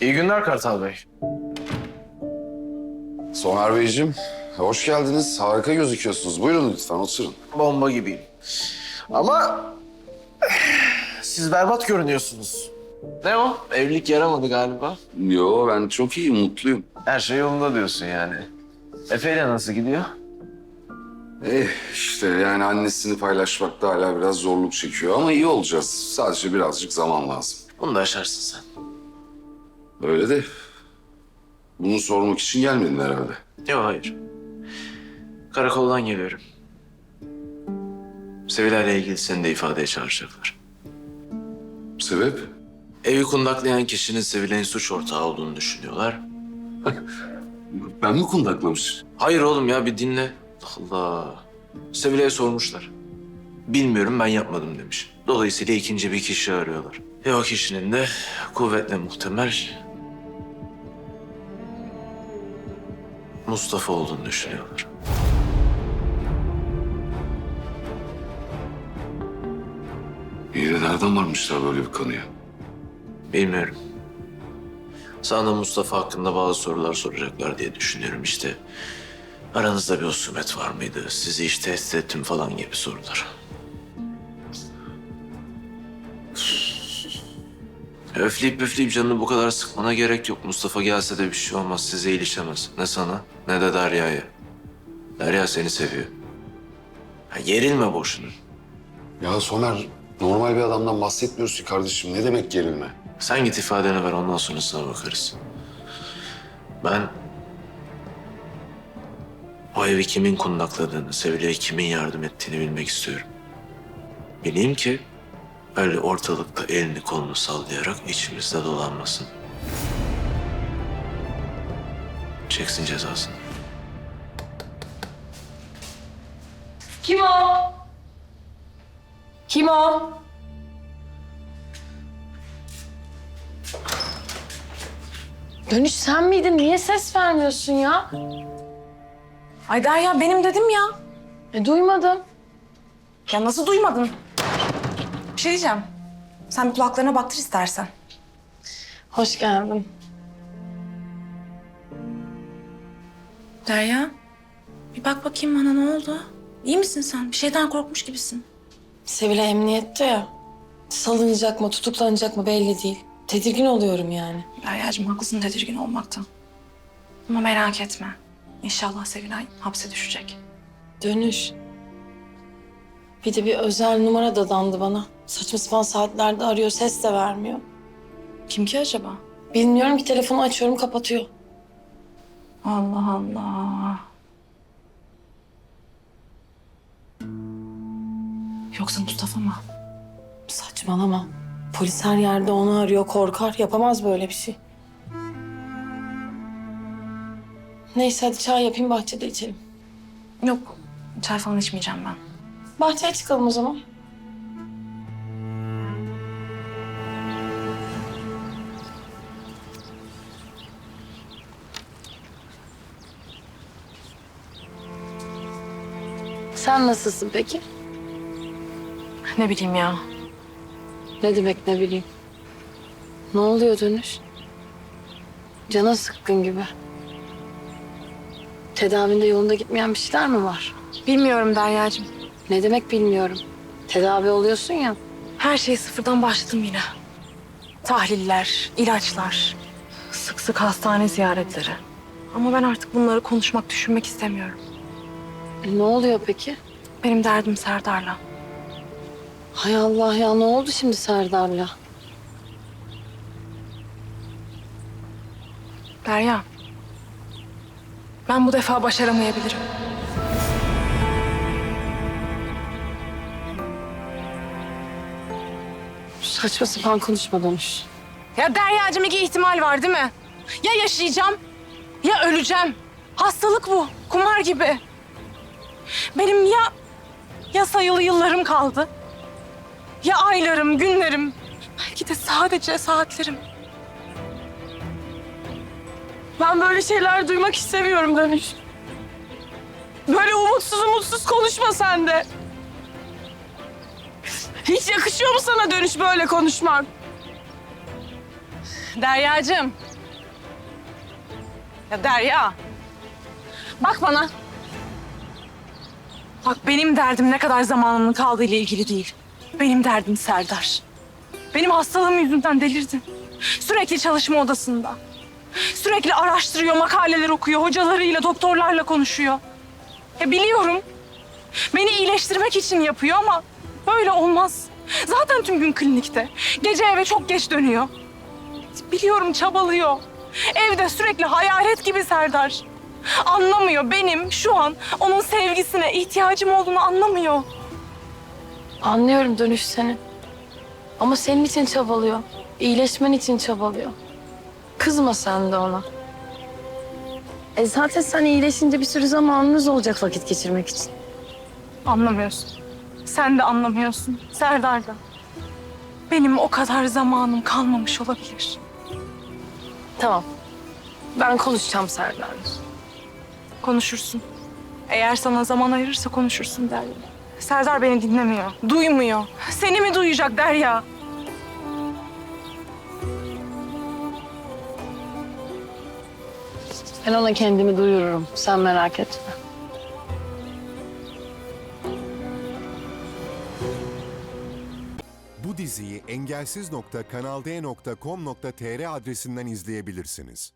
İyi günler Kartal Bey. Somer Beyciğim, hoş geldiniz. Harika gözüküyorsunuz. Buyurun lütfen oturun. Bomba gibiyim. Ama siz berbat görünüyorsunuz. Ne o? Evlilik yaramadı galiba. Yo ben çok iyiyim, mutluyum. Her şey yolunda diyorsun yani. Efe ile nasıl gidiyor? Eh işte yani annesini paylaşmakta hala biraz zorluk çekiyor ama iyi olacağız. Sadece birazcık zaman lazım. Bunu da aşarsın sen. Öyle de bunu sormak için gelmedin herhalde. Yok hayır. Karakoldan geliyorum. Sevilay'la ilgili seni de ifadeye çağıracaklar. Sebep? Evi kundaklayan kişinin Sevilay'ın suç ortağı olduğunu düşünüyorlar. Ben mi kundaklamış? Hayır oğlum ya bir dinle. Allah. Sevilay'a sormuşlar. Bilmiyorum ben yapmadım demiş. Dolayısıyla ikinci bir kişi arıyorlar. Ve o kişinin de kuvvetle muhtemel Mustafa olduğunu düşünüyorlar. İyi de nereden varmışlar böyle bir konuya? Bilmiyorum. Sana Mustafa hakkında bazı sorular soracaklar diye düşünüyorum işte. Aranızda bir husumet var mıydı? Sizi hiç tehdit ettim falan gibi sorular. Öfleyip püfleyip canını bu kadar sıkmana gerek yok. Mustafa gelse de bir şey olmaz. Size ilişemez. Ne sana ne de Derya'ya. Derya seni seviyor. Ha, gerilme boşuna. Ya Somer, normal bir adamdan bahsetmiyoruz ki kardeşim. Ne demek gerilme? Sen git ifadeni ver ondan sonrasına bakarız. Ben o evi kimin kundakladığını, Sevilay'a kimin yardım ettiğini bilmek istiyorum. Bileyim ki öyle ortalıkta elini kolunu sallayarak içimizde dolanmasın. Çeksin cezasını. Kim o? Kim o? Dönüş sen miydin? Niye ses vermiyorsun ya? Ay Derya benim dedim ya. E, duymadım. Ya nasıl duymadın? Bir şey diyeceğim. Sen bir kulaklarına baktır istersen. Hoş geldin. Derya, bir bak bakayım bana ne oldu? İyi misin sen? Bir şeyden korkmuş gibisin. Sevilay emniyette ya. Salınacak mı, tutuklanacak mı belli değil. Tedirgin oluyorum yani. Derya'cığım haklısın tedirgin olmaktan. Ama merak etme. İnşallah Sevilay hapse düşecek. Dönüş. Bir de bir özel numara dadandı bana. Saçma sapan saatlerde arıyor, ses de vermiyor. Kim ki acaba? Bilmiyorum ki telefonu açıyorum, kapatıyor. Allah Allah. Yoksa Mustafa mı? Saçmalama. Polis her yerde onu arıyor, korkar. Yapamaz böyle bir şey. Neyse hadi çay yapayım, bahçede içelim. Yok, çay falan içmeyeceğim ben. Bahçeye çıkalım o zaman. Sen nasılsın peki? Ne bileyim ya. Ne demek ne bileyim. Ne oluyor dönüş? Cana sıkkın gibi. Tedavinde yolunda gitmeyen bir şeyler mi var? Bilmiyorum Derya'cığım. Ne demek bilmiyorum. Tedavi oluyorsun ya. Her şeyi sıfırdan başladım yine. Tahliller, ilaçlar, sık sık hastane ziyaretleri. Ama ben artık bunları konuşmak, düşünmek istemiyorum. Ne oluyor peki? Benim derdim Serdar'la. Hay Allah ya ne oldu şimdi Serdar'la? Derya, ben bu defa başaramayabilirim. Saçma sapan konuşma dönüş. Ya Derya'cığım iki ihtimal var değil mi? Ya yaşayacağım ya öleceğim. Hastalık bu, kumar gibi. Benim ya ya sayılı yıllarım kaldı. Ya aylarım, günlerim. Belki de sadece saatlerim. Ben böyle şeyler duymak istemiyorum Dönüş. Böyle umutsuz umutsuz konuşma sen de. Hiç yakışıyor mu sana Dönüş böyle konuşmak? Derya'cığım Ya Derya. Bak bana. Bak benim derdim ne kadar zamanının kaldığı ile ilgili değil. Benim derdim Serdar. Benim hastalığım yüzünden delirdi. Sürekli çalışma odasında. Sürekli araştırıyor, makaleler okuyor, hocalarıyla, doktorlarla konuşuyor. Ya biliyorum. Beni iyileştirmek için yapıyor ama böyle olmaz. Zaten tüm gün klinikte. Gece eve çok geç dönüyor. Biliyorum çabalıyor. Evde sürekli hayalet gibi Serdar. Anlamıyor benim şu an onun sevgisine ihtiyacım olduğunu anlamıyor. Anlıyorum dönüş senin. Ama senin için çabalıyor. İyileşmen için çabalıyor. Kızma sen de ona. E zaten sen iyileşince bir sürü zamanınız olacak vakit geçirmek için. Anlamıyorsun. Sen de anlamıyorsun. Serdar da. Benim o kadar zamanım kalmamış olabilir. Tamam. Ben konuşacağım Serdar'la. Konuşursun. Eğer sana zaman ayırırsa konuşursun Derya. Serdar beni dinlemiyor, duymuyor. Seni mi duyacak Derya? Ben ona kendimi duyururum. Sen merak etme. Bu diziyi engelsiz.kanalde.com.tr adresinden izleyebilirsiniz.